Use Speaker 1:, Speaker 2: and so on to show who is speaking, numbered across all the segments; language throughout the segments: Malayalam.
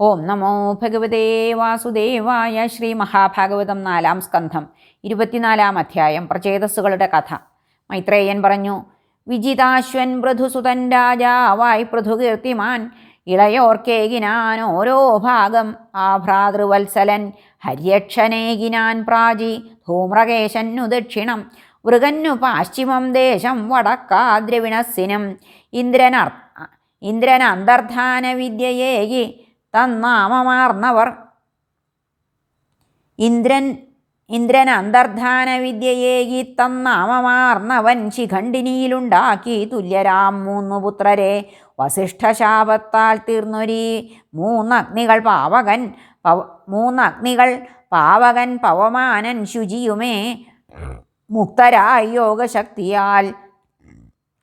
Speaker 1: ഓം നമോ ഭഗവതേ വാസുദേവായ ശ്രീ മഹാഭാഗവതം നാലാം സ്കന്ധം ഇരുപത്തിനാലാം അധ്യായം പ്രചേതസ്സുകളുടെ കഥ. മൈത്രേയൻ പറഞ്ഞു വിജിതാശ്വൻ പൃഥുസുതൻ രാജാവായി പൃഥുകീർത്തിമാൻ ഇളയോർക്കേകിനാൻ ഓരോ ഭാഗം ആ ഭ്രാതൃവത്സലൻ ഹര്യക്ഷനേകിനാൻ പ്രാചി ധൂമ്രകേശന്നു ദക്ഷിണം മൃഗന്നു പാശ്ചിമം ദേശം വടക്കാദ്രവിണസിനും ഇന്ദ്രനർ ഇന്ദ്രൻ അന്തർധാന വിദ്യയേകി തന്നാമമാർന്നവർ. ഇന്ദ്രൻ ഇന്ദ്രൻ അന്തർധാന വിദ്യയേകി തന്നാമമാർന്നവൻ ശിഖണ്ഡിനിയിലുണ്ടാക്കി. തുല്യരാം മൂന്നു പുത്രരെ വസിഷ്ഠശാപത്താൽ തീർന്നൊരീ. മൂന്നഗ്നികൾ പാവകൻ പവ മൂന്നഗ്നികൾ പാവകൻ പവമാനൻ ശുചിയുമേ. മുക്തരായി യോഗശക്തിയാൽ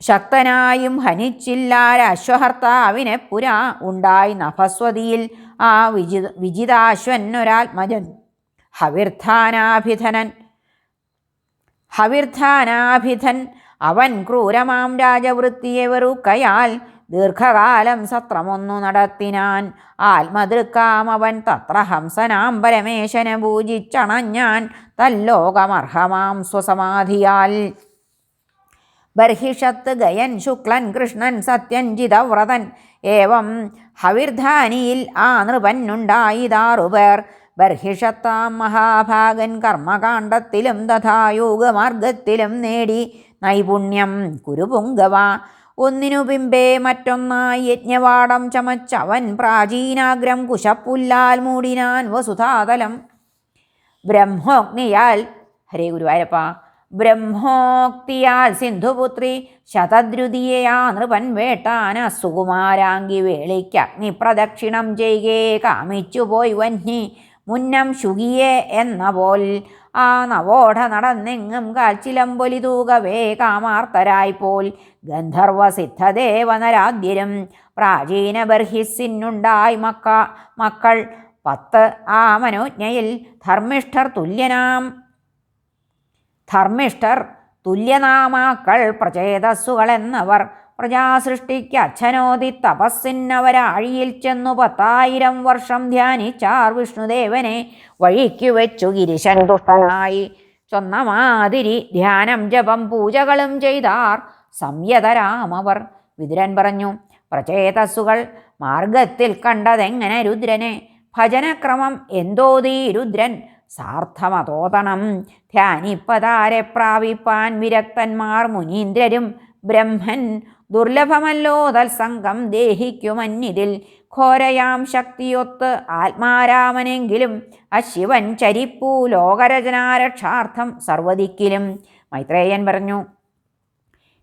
Speaker 1: ശക്തനായും ഹനിച്ചില്ലാരശ്വഹർത്താവിനെ പുരാ ഉണ്ടായി നഭസ്വതിയിൽ. ആ വിജി വിജിതാശ്വന്നൊരാത്മജൻ ഹവിർധാനാഭിധനൻ ഹവിർധാനാഭിധൻ അവൻ ക്രൂരമാം രാജവൃത്തിയെ വെറുക്കയാൽ ദീർഘകാലം സത്രമൊന്നു നടത്തിനാൻ. ആത്മതൃക്കാമവൻ തത്ര ഹംസനാം പരമേശനെ പൂജിച്ചണഞ്ഞാൻ തല്ലോകമർഹമാം സ്വസമാധിയാൽ. ബർഹിഷത്ത് ഗയൻ ശുക്ലൻ കൃഷ്ണൻ സത്യൻ ജിതവ്രതൻ. ഏവം ഹവിർധാനിയിൽ ആ നൃപന്നുണ്ടായിതാറുപേർ. ബർഹിഷത്താം മഹാഭാഗൻ കർമ്മകാണ്ഡത്തിലും തഥാ യോഗമാർഗത്തിലും നേടി. നൈപുണ്യം കുരുപുങ്കവ. ഒന്നിനു പിമ്പേ മറ്റൊന്നായി യജ്ഞവാടം ചമച്ചവൻ പ്രാചീനാഗ്രം കുശപ്പുല്ലാൽ മൂടിനാൻ വസുധാതലം. ബ്രഹ്മോഗ്നിയാൽ ഹരേ ഗുരുവായൂരപ്പ. ബ്രഹ്മോക്തിയാൽ സിന്ധുപുത്രി ശതദ്രുതിയയാ നൃപൻ വേട്ടാന സുകുമാരാങ്കി വേളിക്ക് അഗ്നിപ്രദക്ഷിണം ചെയ്യേ കാമിച്ചു പോയി വന്നി മുന്നം ശുകിയെ എന്ന പോൽ. ആ നവോഢ നടന്നെങ്ങും കാൽച്ചിലമ്പൊലി തൂകവേ കാമാർത്തരായ്പോൽ ഗന്ധർവസിദ്ധദേവനരാദ്യരും പ്രാചീന ബർഹിസിനുണ്ടായി മക്ക മക്കൾ. പത്ത് ആ മനോജ്ഞയിൽ ധർമ്മിഷ്ഠർ തുല്യനാം. ധർമ്മിഷ്ഠർ തുല്യനാമാക്കൾ പ്രചേതസ്സുകളെന്നവർ. പ്രജാസൃഷ്ടിക്ക് അച്ഛനോതി തപസ്സിന്നവരാഴിയിൽ ചെന്നു പത്തായിരം വർഷം ധ്യാനിച്ചാർ വിഷ്ണുദേവനെ വഴിക്കു വെച്ചു ഗിരിശൻ ദുഷ്ടനായി സ്വന്തമാതിരി ധ്യാനം ജപം പൂജകളും ചെയ്താർ സംയതരാമവർ വിതുരൻ പറഞ്ഞു പ്രചേതസ്സുകൾ മാർഗത്തിൽ കണ്ടതെങ്ങനെ രുദ്രനെ? ഭജനക്രമം എന്തോതീ രുദ്രൻ? സാർത്ഥമതോതണം. ധ്യാനിപ്പതാരെ പ്രാപിപ്പാൻ വിരക്തന്മാർ മുനീന്ദ്രരും ബ്രഹ്മൻ. ദുർലഭമല്ലോ തത്സംഗം ദേഹിക്കുമന്നിതിൽ. ഘോരയാം ശക്തിയൊത്ത് ആത്മാരാമനെങ്കിലും അശിവൻ ചരിപ്പൂ ലോകരചനാരക്ഷാർത്ഥം സർവദിക്കിലും മൈത്രേയൻ പറഞ്ഞു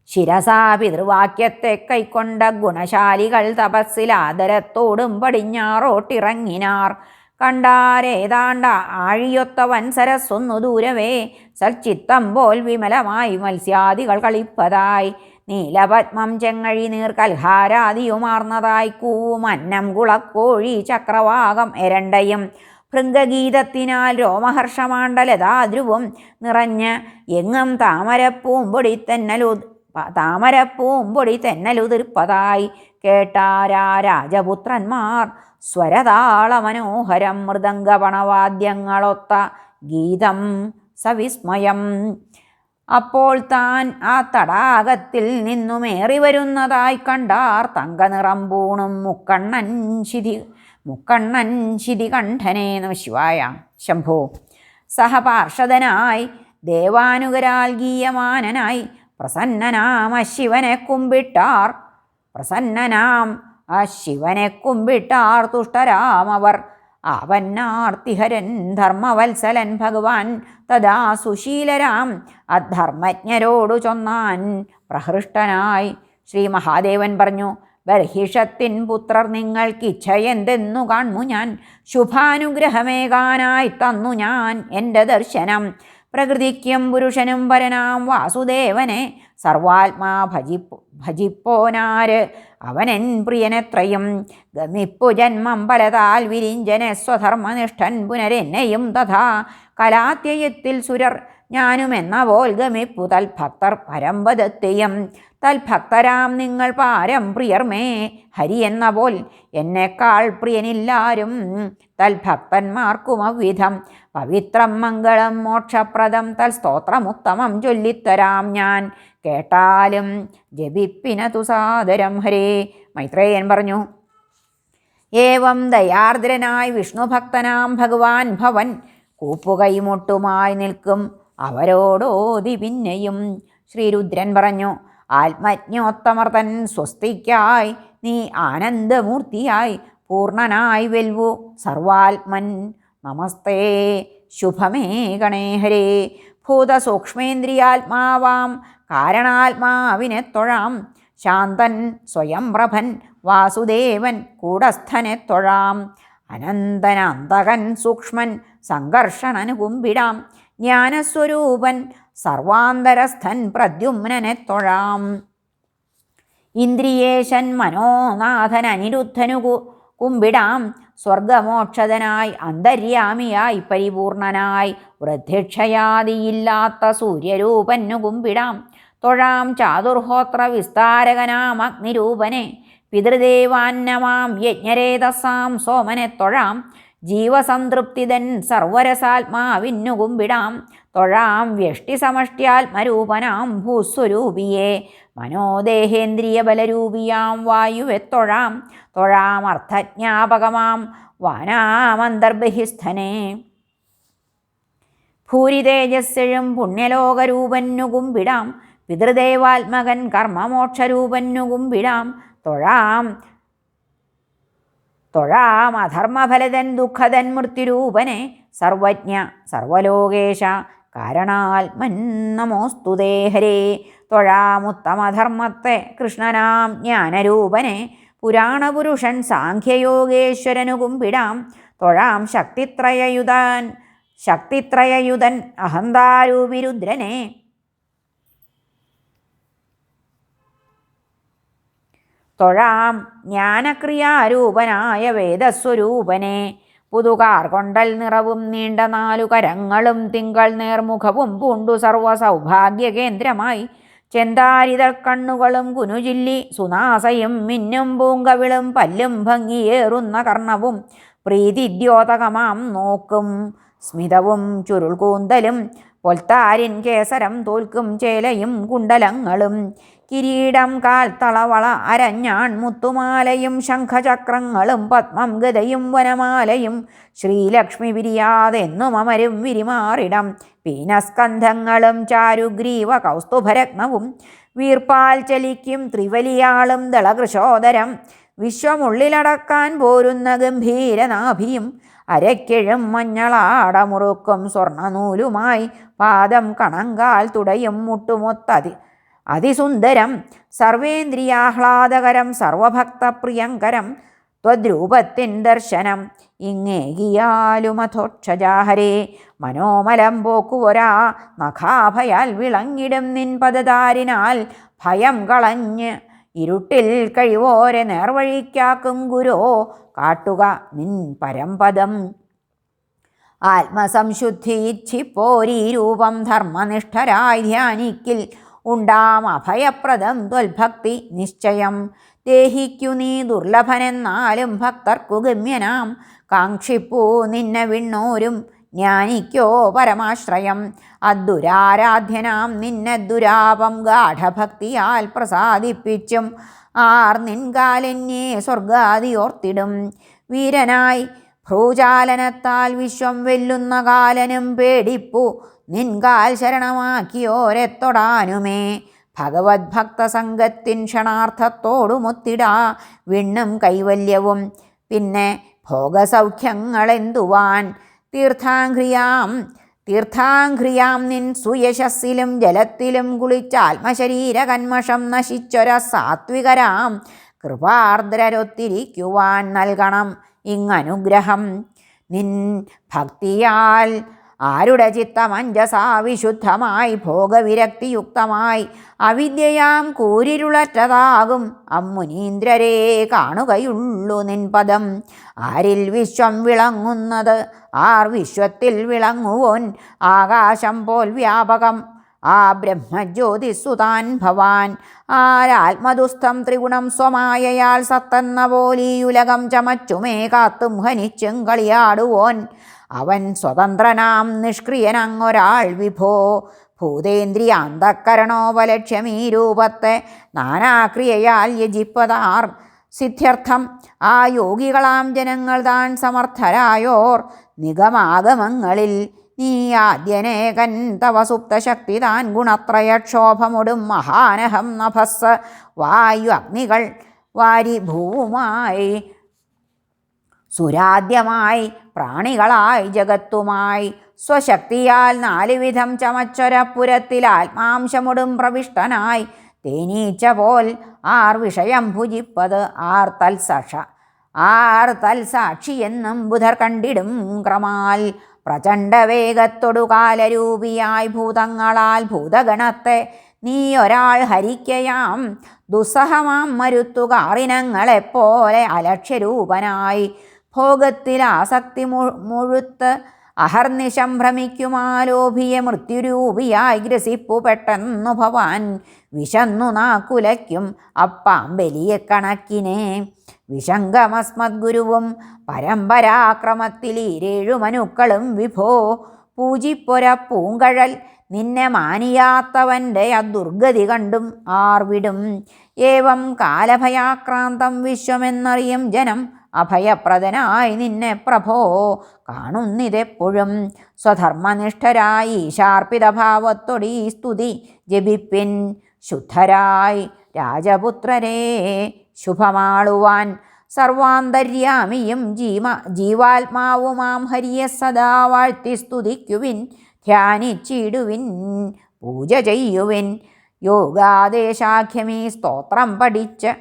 Speaker 1: ശിരസാ പിതൃവാക്യത്തെ കൈക്കൊണ്ട ഗുണശാലികൾ തപസ്സിൽ ആദരത്തോടും പടിഞ്ഞാറോട്ടിറങ്ങിനാർ. കണ്ടാരേതാണ്ട ആഴിയൊത്ത വൻസരസ്സൊന്നു ദൂരവേ സച്ചിത്തം പോൽ വിമലമായി മത്സ്യാദികൾ കളിപ്പതായി. നീലപത്മം ചെങ്ങഴി നീർക്കൽഹാരാദിയുമാർന്നതായി കൂമന്നം കുളക്കോഴി ചക്രവാകം എരണ്ടയും. ഭൃംഗഗീതത്തിനാൽ രോമഹർഷമാണ്ടലതാധ്രുവും നിറഞ്ഞ് എങ്ങും താമരപ്പൂമ്പൊടി തെന്നലു താമരപ്പൂമ്പൊടി തെന്നലുതിർപ്പതായി കേട്ടാരാ രാജപുത്രന്മാർ. സ്വരതാള മനോഹരം മൃദംഗപണവാദ്യങ്ങളൊത്ത ഗീതം സവിസ്മയം. അപ്പോൾ താൻ ആ തടാകത്തിൽ നിന്നുമേറി വരുന്നതായി കണ്ടാർ. തങ്കനിറം പൂണും മുക്കണ്ണൻ ശിതി മുക്കണ്ണൻ ശിതികണ്ഠനെ നമ ശിവായ. ശംഭോ. സഹപാർഷദനായി ദേവാനുകരാൽ ഗീയമാനനായി പ്രസന്നനാം അശിവനെ കുമ്പിട്ടാർ. പ്രസന്നനാം ആ ശിവനെ കുമ്പിട്ടാർ തുഷ്ടരാമവർ അവന്നാർത്തിഹരൻ ധർമ്മവത്സലൻ ഭഗവാൻ തഥാ സുശീലരാം. അധർമ്മജ്ഞരോടു ചൊന്നാൻ പ്രഹൃഷ്ടനായി. ശ്രീ മഹാദേവൻ പറഞ്ഞു ബർഹിഷത്തിൻ പുത്രർ നിങ്ങൾക്കിച്ഛയെന്തെന്നു കാണു ഞാൻ? ശുഭാനുഗ്രഹമേകാനായി തന്നു ഞാൻ എന്റെ ദർശനം. പ്രകൃതിക്കും പുരുഷനും പരനാം വാസുദേവനെ സർവാത്മാ ഭജിപ്പോ ഭജിപ്പോനാര്. അവനൻ പ്രിയനെത്രയും? ഗമിപ്പു ജന്മം പലതാൽ വിരിഞ്ജന സ്വധർമ്മനിഷ്ഠൻ പുനരെന്നെയും തഥാ. കലാത്യയത്തിൽ സുരർ ഞാനുമെന്ന പോൽ ഗമിപ്പു തൽഭക്തർ പരമ്പദത്തെയും തൽഭക്തരാം നിങ്ങൾ പാരം പ്രിയർമേ ഹരി എന്ന പോൽ എന്നെക്കാൾ പ്രിയനില്ലാരും തൽഭക്തന്മാർക്കും അവ്വിധം പവിത്രം മംഗളം മോക്ഷപ്രദം തൽ തൽസ്തോത്രമുത്തമം ചൊല്ലിത്തരാം ഞാൻ. കേട്ടാലും ജപിപ്പിനതു സാദരം ഹരേ. മൈത്രേയൻ പറഞ്ഞു ഏവം ദയാർദ്രനായി വിഷ്ണുഭക്തനാം ഭഗവാൻ ഭവൻ കൂപ്പുകൈമുട്ടുമായി നിൽക്കും അവരോടോതി പിന്നെയും. ശ്രീരുദ്രൻ പറഞ്ഞു ആത്മജ്ഞോത്തമർത്തൻ സ്വസ്തിക്കായി നീ ആനന്ദമൂർത്തിയായി പൂർണനായി വെൽവു. സർവാത്മൻ നമസ്തേ. ശുഭമേ ഗണേഹരേ ഭൂതസൂക്ഷ്മേന്ദ്രിയാത്മാവാം കാരണാത്മാവിനെ തൊഴാം. ശാന്തൻ സ്വയംപ്രഭൻ വാസുദേവൻ കൂടസ്ഥനെ തൊഴാം. അനന്തനാന്തകൻ സൂക്ഷ്മൻ സംഘർഷണനു കുമ്പിടാം ജ്ഞാനസ്വരൂപൻ സർവാന്തരസ്ഥൻ പ്രദ്യുമ്നനെ തൊഴാം. ഇന്ദ്രിയേശൻ മനോനാഥൻ അനിരുദ്ധനു കുമ്പിടാം. സ്വർഗമോക്ഷതനായി അന്തര്യാമിയായി പരിപൂർണനായി വൃദ്ധിക്ഷയാതിയില്ലാത്ത സൂര്യരൂപനു കുമ്പിടാം. തൊഴാം ചാതുർഹോത്ര വിസ്താരകനാം അഗ്നിരൂപനെ. പിതൃദേവാന്നമാം യജ്ഞരേതസാം സോമനെ തൊഴാം. ജീവസംതൃപ്തിതൻ സർവരസാത്മാവിന്നു കുമ്പിടാം തൊഴാം വ്യഷ്ടിസമഷ്ട്യാത്മരൂപനാം ഭൂസ്വരൂപിയെ. മനോദേഹേന്ദ്രിയ ബലരൂപിയാം വായുവെ തൊഴാം. തൊഴാം അർത്ഥജ്ഞാപകമാം വാനാമന്തർബഹിസ്ഥനെ ഭൂരിതേജസ്സഴും പുണ്യലോകരൂപന്നു കുമ്പിടാം പിതൃദേവാത്മകൻ കർമ്മമോക്ഷരൂപന്നു കുമ്പിടാം തൊഴാം തൊഴാം അധർമ്മഫലതൻ ദുഃഖതൻ മൃത്യുരൂപനെ സർവജ്ഞ സർവലോകേശ. കാരണാത്മൻ നമോസ്തുതേ ഹരേ. തൊഴാമുത്തമധർമ്മത്തെ കൃഷ്ണനാം ജ്ഞാനരൂപനെ പുരാണപുരുഷൻ സാഖ്യയോഗേശ്വരനു കുമ്പിടാം തൊഴാം ശക്തിത്രയയുതാൻ ശക്തിത്രയയുതൻ അഹന്താരൂപിരുദ്രനെ തൊഴാം. ജ്ഞാനക്രിയാരൂപനായ വേദസ്വരൂപനെ. പുതുകാർ കൊണ്ടൽ നിറവും നീണ്ട നാലു കരങ്ങളും തിങ്കൾ നേർമുഖവും പൂണ്ടു സർവ സൗഭാഗ്യ കേന്ദ്രമായി. ചെന്താരിതൾ കണ്ണുകളും കുനുചില്ലി സുനാസയും മിന്നും പൂങ്കവിളും പല്ലും ഭംഗിയേറുന്ന കർണവും പ്രീതിദ്യോതകമാം നോക്കും. സ്മിതവും ചുരുൾകൂന്തലും പൊൽത്താരിൻ കേസരം തോൽക്കും ചേലയും കുണ്ടലങ്ങളും കിരീടം കാൽ തളവള അരഞ്ഞാൺ മുത്തുമാലയും ശംഖചക്രങ്ങളും പത്മം ഗതയും വനമാലയും ശ്രീലക്ഷ്മി വിരിയാതെന്നും അമരും വിരിമാറിടം. പീനസ്കന്ധങ്ങളും ചാരുഗ്രീവ കൗസ്തുഭരത്നവും വീർപ്പാൽ ചലിക്കും ത്രിവലിയാളും ദളകൃശോദരം. വിശ്വമുള്ളിലടക്കാൻ പോരുന്ന ഗംഭീരനാഭിയും അരക്കിഴും മഞ്ഞളാടമുറുക്കും സ്വർണനൂലുമായി പാദം കണങ്കാൽ തുടയും മുട്ടുമൊത്തതി അതിസുന്ദരം സർവേന്ദ്രിയാഹ്ലാദകരം സർവഭക്തപ്രിയങ്കരം ത്വദ്രൂപത്തിൻ ദർശനം ഇങ്ങേകിയാലുമഥോക്ഷജാഹരേ മനോമലം പോക്കുവരാ നഖാഭയാൽ വിളങ്ങിടും നിൻ പദതാരിനാൽ ഭയം കളഞ്ഞ് ഇരുട്ടിൽ കഴിവോരെ നേർവഴിക്കാക്കും ഗുരോ കാട്ടുക നിൻ പരമ്പദം. ആത്മസംശുദ്ധി ഇച്ഛിപ്പോരീ രൂപം ധർമ്മനിഷ്ഠരായി ധ്യാനിക്കിൽ ഉണ്ടാം അഭയപ്രദം ത്വൽഭക്തി നിശ്ചയം. ദേഹിക്കു നീ ദുർലഭനെന്നാലും ഭക്തർക്കു ഗമ്യനാം. കാക്ഷിപ്പൂ നിന്നെ വിണ്ണോരും ജ്ഞാനിക്കോ പരമാശ്രയം. അദ്ദുരാരാധ്യനാം നിന്നെ ദുരാപം ഗാഠഭക്തിയാൽ പ്രസാദിപ്പിച്ചും. ആർ നിൻകാലെന്നേ സ്വർഗാദിയോർത്തിടും വീരനായി ഭ്രൂചാലനത്താൽ വിശ്വം വെല്ലുന്ന കാലനും പേടിപ്പു. നിൻകാൽ ശരണമാക്കിയോരെത്തൊടാനുമേ ഭഗവത് ഭക്തസംഗത്തിൻ ക്ഷണാർത്ഥത്തോടുമൊത്തിടാ. വിണ്ണും കൈവല്യവും. പിന്നെ ഭോഗസൗഖ്യങ്ങളെന്തുവാൻ? തീർത്ഥാഘ്രിയാം തീർത്ഥാഘ്രിയാം നിൻ സുയശസ്സിലും ജലത്തിലും കുളിച്ച ആത്മശരീര കന്മഷം നശിച്ചൊര സാത്വികരാം കൃപാർദ്രരൊത്തിരിക്കുവാൻ നൽകണം. ഇങ്ങനുഗ്രഹം. നിൻ ഭക്തിയാൽ ആരുടെ ചിത്തമഞ്ജസാ വിശുദ്ധമായി ഭോഗവിരക്തിയുക്തമായി അവിദ്യയാം കൂരിരുളറ്റതാകും. അമ്മുനീന്ദ്രരെ കാണുകയുള്ളു നിൻപദം ആരിൽ വിശ്വം വിളങ്ങുന്നത്? ആർ വിശ്വത്തിൽ വിളങ്ങുവോൻ? ആകാശം പോൽ വ്യാപകം ആ ബ്രഹ്മജ്യോതിസുതാൻ ഭവാൻ. ആരാത്മദുസ്ഥം ത്രിഗുണം സ്വമായയാൽ സത്തെന്ന പോലീയുലകം ചമച്ചുമേ കാത്തും ഹനിച്ചും കളിയാടുവോൻ. അവൻ സ്വതന്ത്രനാം നിഷ്ക്രിയനങ്ങൊരാൾ വിഭോ. ഭൂതേന്ദ്രിയാന്തക്കരണോപലക്ഷ്യമീ രൂപത്തെ നാനാക്രിയയാൽ യജിപ്പതാർ. സിദ്ധ്യർത്ഥം ആ യോഗികളാം ജനങ്ങൾ താൻ സമർത്ഥരായോർ. നിഗമാഗമങ്ങളിൽ നീ തവ സുപ്തശക്തി താൻ ഗുണത്രയക്ഷോഭമൊടും മഹാനഹം നഭസ്. വായു അഗ്നികൾ വാരി ഭൂവുമായി സുരാദ്യമായി പ്രാണികളായി ജഗത്തുമായി. സ്വശക്തിയാൽ നാലുവിധം ചമച്ചൊരപ്പുരത്തിൽ ആത്മാംശമൊടും പ്രവിഷ്ടനായി. തേനീച്ച പോൽ ആർ വിഷയം ഭുജിപ്പത് ആർ തൽസഷ ആർ തൽസാക്ഷിയെന്നും ബുധർ കണ്ടിടും ക്രമാൽ. പ്രചണ്ഡ വേഗത്തൊടു കാലരൂപിയായി ഭൂതങ്ങളാൽ ഭൂതഗണത്തെ നീ ഒരാൾ ഹരിക്കയാം. ദുസ്സഹമാം മരുത്തുകാറിനങ്ങളെപ്പോലെ അലക്ഷ്യരൂപനായി ഭോഗത്തിൽ ആസക്തി മു മുഴുത്ത് അഹർനിശം ഭ്രമിക്കുമാലോഭിയെ മൃത്യുരൂപിയായി ഗ്രസിപ്പു പെട്ടെന്നു ഭവാൻ വിശന്നു നാക്കുലയ്ക്കും അപ്പാം വലിയ കണക്കിനെ. വിശങ്കമസ്മദ്ഗുരുവും പരമ്പരാക്രമത്തിൽ ഈരേഴു മനുക്കളും വിഭോ. പൂജിപ്പൊര പൂങ്കഴൽ നിന്നെ മാനിയാത്തവന്റെ അദുർഗതി കണ്ടും ആർവിടും. ഏവം കാലഭയാക്രാന്തം വിശ്വമെന്നറിയും ജനം അഭയപ്രദനായി നിന്നെ പ്രഭോ. കാണുന്നിതെപ്പോഴും സ്വധർമ്മനിഷ്ഠരായി ഈശാർപ്പിതഭാവത്തൊടീ സ്തുതി ജപിപ്പിൻ. ശുദ്ധരായി രാജപുത്രരെ ശുഭമാളുവാൻ സർവാന്തര്യാമിയും ജീവ ജീവാത്മാവുമാം ഹരിയെ സദാ വാഴ്ത്തി സ്തുതിക്കുവിൻ ധ്യാനിച്ചിടുവിൻ പൂജ ചെയ്യുവിൻ. യോഗാദേശാഖ്യമീ സ്തോത്രം പഠിച്ച്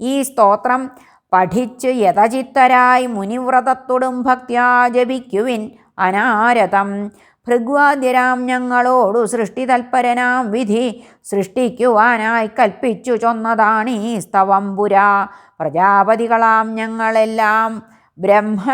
Speaker 1: ഈ സ്തോത്രം പഠിച്ച് യഥചിത്തരായി മുനിവ്രതത്തോടും ഭക്ത്യാ ജപിക്കുവിൻ. അനാരതം. ഭൃഗ്വാദ്യരാം ഞങ്ങളോടു സൃഷ്ടി സൃഷ്ടിതൽപരനാം വിധി സൃഷ്ടിക്കുവാനായി കൽപ്പിച്ചു ചൊന്നതാണീ സ്തവംപുര. പ്രജാപതികളാം ഞങ്ങളെല്ലാം ബ്രഹ്മ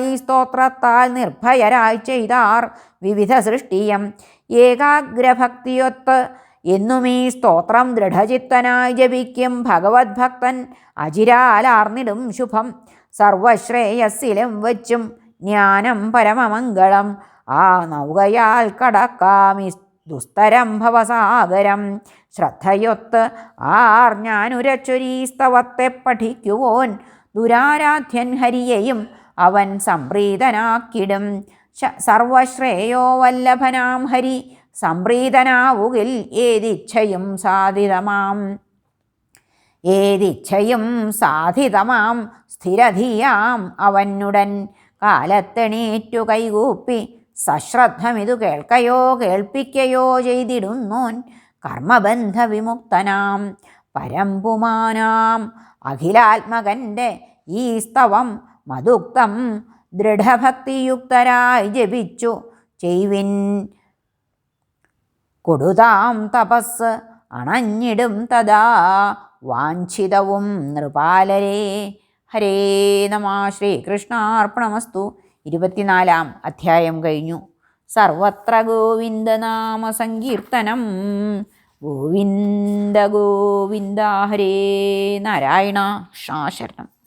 Speaker 1: ഈ സ്തോത്രത്താൽ നിർഭയരായി ചെയ്താർ വിവിധ സൃഷ്ടിയം. ഏകാഗ്രഭക്തിയൊത്ത് എന്നും ഈ സ്തോത്രം ദൃഢചിത്തനായി ജപിക്കും. ഭഗവത് ഭക്തൻ അജിരാലാർന്നിടും ശുഭം. സർവശ്രേയസ്സിലും വച്ചും ജ്ഞാനം പരമമംഗളം. ആ നൗകയാൽ കടക്കാമി ദുസ്തരം ഭവസാഗരം. ശ്രദ്ധയൊത്ത് ആർ ഞാനുരച്ചൊരീ സ്തവത്തെ പഠിക്കുവോൻ. ദുരാരാധ്യൻ ഹരിയെയും അവൻ സംപ്രീതനാക്കിടും. സർവശ്രേയോ വല്ലഭനാം ഹരി സംപ്രീതനാവുകിൽ ഏതിച്ഛയും സാധിതമാം. ഏതിച്ഛയും സാധിതമാം സ്ഥിരധിയാം അവനുടൻ. കാലത്തെണീറ്റു കൈകൂപ്പി സശ്രദ്ധമിതു കേൾക്കയോ കേൾപ്പിക്കയോ ചെയ്തിടുന്നോൻ കർമ്മബന്ധ വിമുക്തനാം പരമ്പുമാനാം. അഖിലാത്മകന്റെ ഈ സ്തവം മതുക്തം ദൃഢഭക്തിയുക്തരായി ജപിച്ചു ചെയ്വിൻ. കൊടുതാം തപസ് അണഞ്ഞിടും തഥാ വാഞ്ചിതവും നൃപാലരേ ഹരേ നമ ശ്രീകൃഷ്ണാർപ്പണമസ്തു. ഇരുപത്തിനാലാം അധ്യായം കഴിഞ്ഞു. സർവത്ര ഗോവിന്ദനാമ സങ്കീർത്തനം. ഗോവിന്ദ ഗോവിന്ദ ഹരേ നാരായണ ശാശരണം.